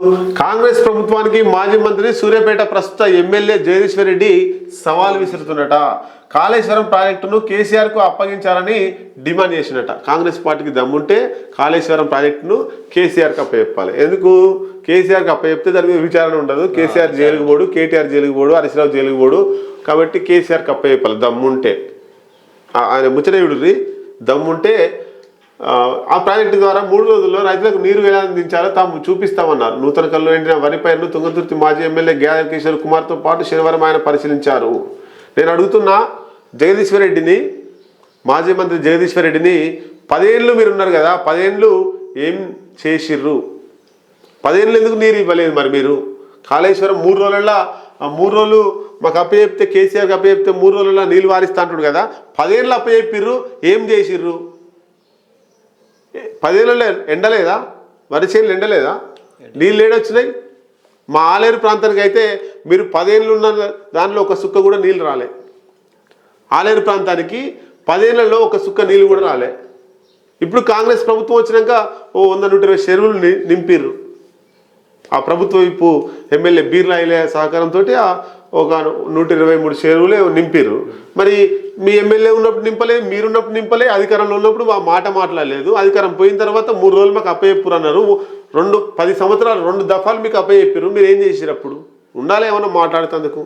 కాంగ్రెస్ ప్రభుత్వానికి మాజీ మంత్రి సూర్యాపేట ప్రస్తుత ఎమ్మెల్యే జగదీశ్వర్ రెడ్డి సవాల్ విసురుతున్నట. కాళేశ్వరం ప్రాజెక్టును కేసీఆర్కు అప్పగించాలని డిమాండ్ చేసినట. కాంగ్రెస్ పార్టీకి దమ్ముంటే కాళేశ్వరం ప్రాజెక్టును కేసీఆర్కు అప్పచెప్పాలి. ఎందుకు? కేసీఆర్కు అప్పచెప్తే దాని మీద విచారణ ఉండదు. కేసీఆర్ జైలుకు పోడు కేటీఆర్ జైలుకు పోడు హరీశ్రావు జైలుకు పోడు. కాబట్టి కేసీఆర్కు అప్పచెప్పాలి. దమ్ముంటే. ఆయన ముచ్చటయుడు దమ్ముంటే ఆ, ప్రాజెక్టు ద్వారా మూడు రోజుల్లో రైతులకు నీరు ఎలా అందించాలో తాము చూపిస్తామన్నారు. నూతన కల్లో ఎండిన వరి పైరును తుంగతుర్తి మాజీ ఎమ్మెల్యే గ్యాదర్ కిషోర్ కుమార్తో పాటు శనివారం ఆయన పరిశీలించారు. నేను అడుగుతున్న జగదీశ్వరరెడ్డిని మాజీ మంత్రి జగదీశ్వరరెడ్డిని పదేళ్ళు మీరు ఉన్నారు కదా పదేళ్ళు ఏం చేసిర్రు? పదేళ్ళు ఎందుకు నీరు ఇవ్వలేదు మరి మీరు? కాళేశ్వరం మూడు రోజులలో మూడు రోజులు మాకు అప్పచెప్తే కేసీఆర్కి అప్పచెప్తే మూడు రోజులలో నీళ్ళు వారిస్తా అంటాడు కదా పదేళ్ళు అప్పచెప్పిర్రు ఏం చేసిర్రు? పదేళ్ళలో ఎండలేదా? వరి చేనులు ఎండలేదా? నీళ్ళు ఏడొచ్చినాయి మా ఆలేరు ప్రాంతానికి అయితే మీరు పదేళ్ళు ఉన్న దానిలో ఒక సుక్క కూడా నీళ్ళు రాలే. ఆలేరు ప్రాంతానికి పదేళ్ళలో ఒక సుక్క నీళ్ళు కూడా రాలే. ఇప్పుడు కాంగ్రెస్ ప్రభుత్వం వచ్చినాక ఓ వంద నూట ఇరవై చెరువులు ని- నింపిర్రు. ఆ ప్రభుత్వ వైపు ఎమ్మెల్యే బీర్లా ఇలే సహకారంతో ఒక నూట ఇరవై మూడు చేరువులే నింపిర్రు. మరి మీ ఎమ్మెల్యే ఉన్నప్పుడు నింపలే మీరున్నప్పుడు నింపలే అధికారంలో ఉన్నప్పుడు ఆ మాట మాట్లాడలేదు. అధికారం పోయిన తర్వాత మూడు రోజులు మాకు అప్పచెప్పురు అన్నారు. రెండు పది సంవత్సరాలు రెండు దఫాలు మీకు అప్పచెప్పారు మీరు ఏం చేసారు అప్పుడు? ఉండాలి ఏమన్నా మాట్లాడుతందుకు